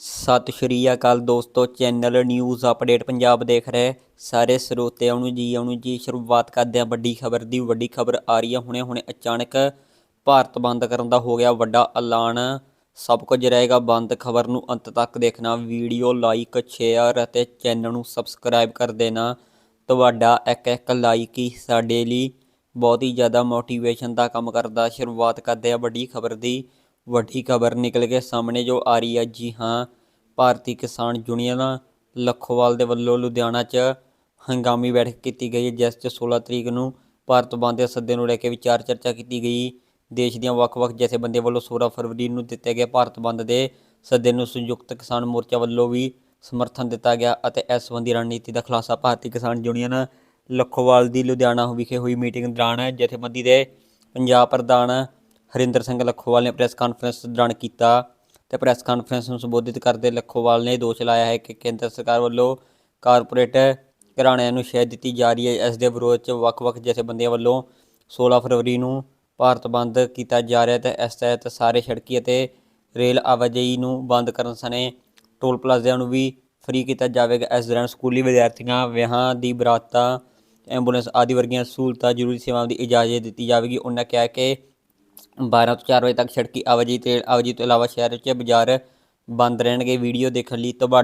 ਸਤਿ ਸ਼੍ਰੀ ਅਕਾਲ ਦੋਸਤੋ, channel news update Punjab ਦੇਖ ਰਹੇ ਸਾਰੇ ਸਰੋਤਿਆਂ ਨੂੰ ਜੀ, ਆਉਣ ਜੀ, ਸ਼ੁਰੂਆਤ ਕਰਦੇ ਹਾਂ ਵੱਡੀ ਖਬਰ ਦੀ। ਵੱਡੀ ਖਬਰ ਆ ਰਹੀ ਹੈ ਹੁਣੇ ਹੁਣੇ ਅਚਾਨਕ ਭਾਰਤ ਬੰਦ ਕਰਨ ਦਾ ਹੋ ਗਿਆ ਵੱਡਾ ਐਲਾਨ। ਸਭ ਕੁਝ ਰਹੇਗਾ ਬੰਦ, ਖਬਰ ਨੂੰ ਅੰਤ ਤੱਕ ਦੇਖਣਾ। ਵੀਡੀਓ ਲਾਈਕ, ਸ਼ੇਅਰ ਅਤੇ ਚੈਨਲ ਨੂੰ ਸਬਸਕ੍ਰਾਈਬ ਕਰ ਦੇਣਾ। ਤੁਹਾਡਾ ਇੱਕ ਇੱਕ ਲਾਈਕ ਹੀ ਸਾਡੇ ਲਈ ਬਹੁਤ ਹੀ ਜ਼ਿਆਦਾ ਮੋਟੀਵੇਸ਼ਨ ਦਾ ਕੰਮ ਕਰਦਾ। ਸ਼ੁਰੂਆਤ ਕਰਦੇ ਆ ਵੱਡੀ ਖਬਰ ਦੀ। ਵੱਡੀ ਖਬਰ ਨਿਕਲ ਕੇ ਸਾਹਮਣੇ ਜੋ ਆ ਰਹੀ ਹੈ ਜੀ ਹਾਂ, ਭਾਰਤੀ ਕਿਸਾਨ ਯੂਨੀਅਨ ਲੱਖੋਵਾਲ ਦੇ ਵੱਲੋਂ ਲੁਧਿਆਣਾ 'ਚ ਹੰਗਾਮੀ ਬੈਠਕ ਕੀਤੀ ਗਈ ਹੈ ਜਿਸ 'ਚ 16 ਤਰੀਕ ਨੂੰ ਭਾਰਤ ਬੰਦ ਦੇ ਸੱਦੇ ਨੂੰ ਲੈ ਕੇ ਵਿਚਾਰ ਚਰਚਾ ਕੀਤੀ ਗਈ। ਦੇਸ਼ ਦੀਆਂ ਵੱਖ-ਵੱਖ ਜਥੇਬੰਦੀਆਂ ਵੱਲੋਂ 16 ਫਰਵਰੀ ਨੂੰ ਦਿੱਤੇ ਗਏ ਭਾਰਤ ਬੰਦ ਦੇ ਸੱਦੇ ਨੂੰ ਸੰਯੁਕਤ ਕਿਸਾਨ ਮੋਰਚਾ ਵੱਲੋਂ ਵੀ ਸਮਰਥਨ ਦਿੱਤਾ ਗਿਆ ਅਤੇ ਇਸ ਸੰਬੰਧੀ ਰਣਨੀਤੀ ਦਾ ਖੁਲਾਸਾ ਭਾਰਤੀ ਕਿਸਾਨ ਯੂਨੀਅਨ ਲੱਖੋਵਾਲ ਦੀ ਲੁਧਿਆਣਾ ਵਿਖੇ ਹੋਈ ਮੀਟਿੰਗ ਦੌਰਾਨ ਜਥੇਬੰਦੀ ਦੇ ਪੰਜਾਬ ਪ੍ਰਧਾਨ ਹਰਿੰਦਰ ਸਿੰਘ ਲੱਖੋਵਾਲ ਨੇ ਪ੍ਰੈਸ ਕਾਨਫਰੰਸ ਦੌਰਾਨ ਕੀਤਾ ਤੇ ਪ੍ਰੈਸ ਕਾਨਫਰੰਸ ਨੂੰ ਸੰਬੋਧਿਤ ਕਰਦੇ ਲੱਖੋਵਾਲ ਨੇ ਦੋਸ਼ ਲਾਇਆ ਹੈ ਕਿ ਕੇਂਦਰ ਸਰਕਾਰ ਵੱਲੋਂ ਕਾਰਪੋਰੇਟ ਘਰਾਣਿਆਂ ਨੂੰ ਸ਼ਹਿ ਦਿੱਤੀ ਜਾ ਰਹੀ ਹੈ। ਇਸ ਦੇ ਵਿਰੋਧ 'ਚ ਵੱਖ-ਵੱਖ ਜਥੇਬੰਦੀਆਂ ਵੱਲੋਂ 16 ਫਰਵਰੀ ਨੂੰ ਭਾਰਤ ਬੰਦ ਕੀਤਾ ਜਾ ਰਿਹਾ ਤੇ ਇਸ ਤਹਿਤ ਸਾਰੇ ਸੜਕੀ ਅਤੇ ਰੇਲ ਆਵਾਜਾਈ ਨੂੰ ਬੰਦ ਕਰਨ ਸਣੇ ਟੋਲ ਪਲਾਜ਼ਿਆਂ ਨੂੰ ਵੀ ਫ੍ਰੀ ਕੀਤਾ ਜਾਵੇਗਾ। ਇਸ ਦੌਰਾਨ ਸਕੂਲੀ ਵਿਦਿਆਰਥੀਆਂ, ਵਿਆਹਾਂ ਦੀ ਬਰਾਤਾਂ, ਐਂਬੂਲੈਂਸ ਆਦਿ ਵਰਗੀਆਂ ਸਹੂਲਤਾਂ, ਜ਼ਰੂਰੀ ਸੇਵਾਵਾਂ ਦੀ ਇਜਾਜ਼ਤ ਦਿੱਤੀ ਜਾਵੇਗੀ। ਉਹਨਾਂ ਕਿਹਾ ਕਿ 12 ਤੋਂ 4 ਵਜੇ ਤੱਕ ਸੜਕੀ ਆਵਾਜਾਈ ਤੇ ਆਵਾਜਾਈ ਤੋਂ ਇਲਾਵਾ ਸ਼ਹਿਰ ਵਿੱਚ ਬਾਜ਼ਾਰ ਬੰਦ ਰਹਿਣਗੇ। ਵੀਡੀਓ ਦੇਖਣ ਲਈ ਤੁਹਾਡੇ